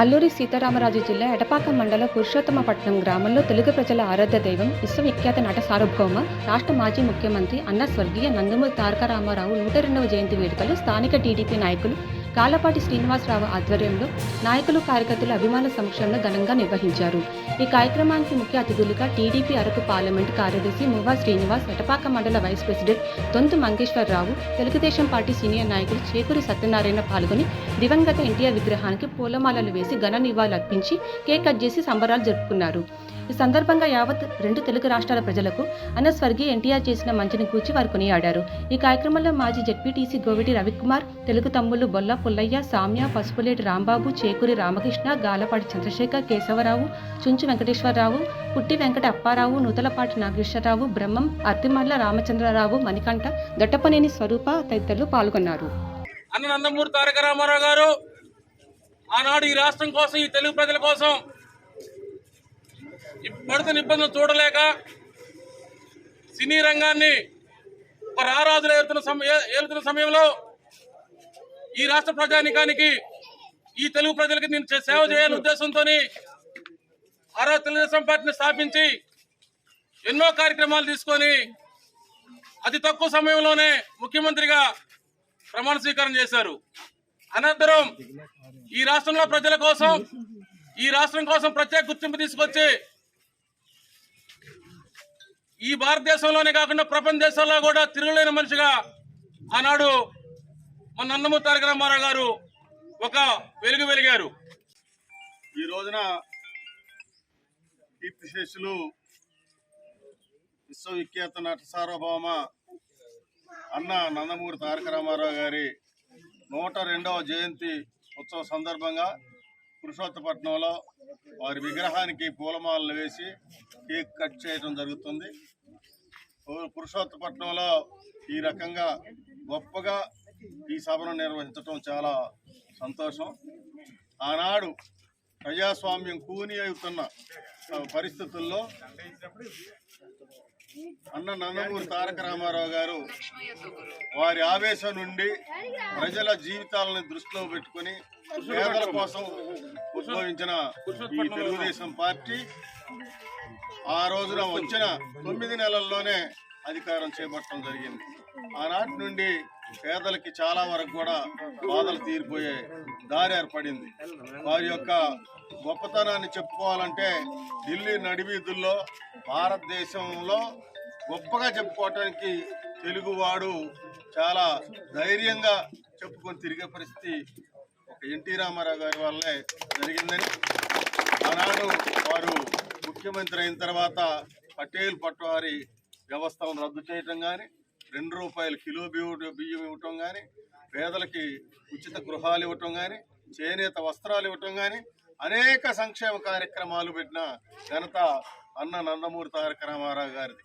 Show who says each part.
Speaker 1: అల్లూరి సీతారామరాజు జిల్లా ఎటపాక మండల పురుషోత్తమపట్నం గ్రామంలో తెలుగు ప్రజల ఆరాధ్య దైవం విశ్వవిఖ్యాత నట సార్వభౌమ రాష్ట్ర మాజీ ముఖ్యమంత్రి అన్న స్వర్గీయ నందమూరి తారక రామారావు నూట రెండవ జయంతి వేడుకలు స్థానిక టీడీపీ నాయకులు కాలపాటి శ్రీనివాసరావు ఆధ్వర్యంలో నాయకులు కార్యకర్తలు అభిమాన సమక్షంలో ఘనంగా నిర్వహించారు. ఈ కార్యక్రమానికి ముఖ్య అతిథులుగా టీడీపీ అరకు పార్లమెంట్ కార్యదర్శి మువ్వా శ్రీనివాస్ ఎటపాక మండల vice president Thonthu Mangeshwara Rao Telugu Desam party senior నాయకులు చేకూరి సత్యనారాయణ పాల్గొని దివంగత ఎన్టీఆర్ విగ్రహానికి పూలమాలలు వేసి ఘన నివాళులర్పించి కేక్ కట్ చేసి సంబరాలు జరుపుకున్నారు. ఈ సందర్భంగా యావత్ రెండు తెలుగు రాష్ట్రాల ప్రజలకు అన్న స్వర్గీయ ఎన్టీఆర్ చేసిన మంచిని కూర్చి వారు కొనియాడారు. ఈ కార్యక్రమంలో మాజీ జడ్పీటీసీ గోవిటి రవికుమార్ తెలుగు తమ్ముళ్ళు బొల్ల పుల్లయ్య సామ్య పసుపులేటి రాంబాబు చేకూరి రామకృష్ణ గాలపాటి చంద్రశేఖర్ కేశవరావు చుంచు వెంకటేశ్వరరావు పుట్టి వెంకట అప్పారావు నూతలపాటి నాగేశ్వరరావు బ్రహ్మం అత్తిమల్ల రామచంద్రరావు మణికంఠ దొట్టపనేని స్వరూప తదితరులు పాల్గొన్నారు.
Speaker 2: అన్న నందమూరి తారక రామారావు గారు ఆనాడు ఈ రాష్ట్రం కోసం ఈ తెలుగు ప్రజల కోసం పడుతున్న ఇబ్బందులు చూడలేక సినీ రంగాన్ని ఒక రారాజులు ఏలుతున్న సమయ ఏలుతున్న సమయంలో ఈ రాష్ట్ర ప్రజానికానికి ఈ తెలుగు ప్రజలకి నేను సేవ చేయాలని ఉద్దేశంతో ఆరో తెలుగుదేశం పార్టీని స్థాపించి ఎన్నో కార్యక్రమాలు తీసుకొని అతి తక్కువ సమయంలోనే ముఖ్యమంత్రిగా ప్రమాణ స్వీకారం చేశారు. అనంతరం ఈ రాష్ట్రంలో ప్రజల కోసం ఈ రాష్ట్రం కోసం ప్రత్యేక గుర్తింపు తీసుకొచ్చి ఈ భారతదేశంలోనే కాకుండా ప్రపంచ దేశాల్లో కూడా తిరుగులేని మనిషిగా ఆనాడు మన నందమూరి తారక రామారావు గారు ఒక వెలుగు వెలిగారు.
Speaker 3: ఈ రోజున కీర్తిశేషులు విశ్వవిఖ్యాత నట సార్వభౌమ అన్న నందమూరి తారక రామారావు గారి నూట రెండవ జయంతి ఉత్సవ సందర్భంగా పురుషోత్తపట్నంలో వారి విగ్రహానికి పూలమాలలు వేసి కేక్ కట్ చేయడం జరుగుతుంది. పురుషోత్తపట్నంలో ఈ రకంగా గొప్పగా ఈ సభను నిర్వహించటం చాలా సంతోషం. ఆనాడు ప్రజాస్వామ్యం కూని అవుతున్న పరిస్థితుల్లో అన్న నందమూరి తారక రామారావు గారు వారి ఆవేశం నుండి ప్రజల జీవితాలను దృష్టిలో పెట్టుకొని పేదల కోసం ఉద్భవించిన ఈ తెలుగుదేశం పార్టీ ఆ రోజున వచ్చిన తొమ్మిది నెలల్లోనే అధికారం చేపట్టడం జరిగింది. ఆనాటి నుండి పేదలకి చాలా వరకు కూడా బాధలు తీరిపోయే దారి ఏర్పడింది. వారి యొక్క గొప్పతనాన్ని చెప్పుకోవాలంటే ఢిల్లీ నడివీధుల్లో భారతదేశంలో గొప్పగా చెప్పుకోవటానికి తెలుగువాడు చాలా ధైర్యంగా చెప్పుకొని తిరిగే పరిస్థితి ఒక ఎన్టీ రామారావు గారి వల్లే జరిగిందని ఆనాడు వారు ముఖ్యమంత్రి అయిన తర్వాత పటేల్ పట్వారి వ్యవస్థను రద్దు చేయటం కానీ రెండు రూపాయల కిలో బియ్యం బియ్యం ఇవ్వటం కానీ పేదలకి ఉచిత గృహాలు ఇవ్వటం కానీ చేనేత వస్త్రాలు ఇవ్వటం కానీ అనేక సంక్షేమ కార్యక్రమాలు పెట్టిన ఘనత అన్న నందమూరి తారక రామారావు గారిది.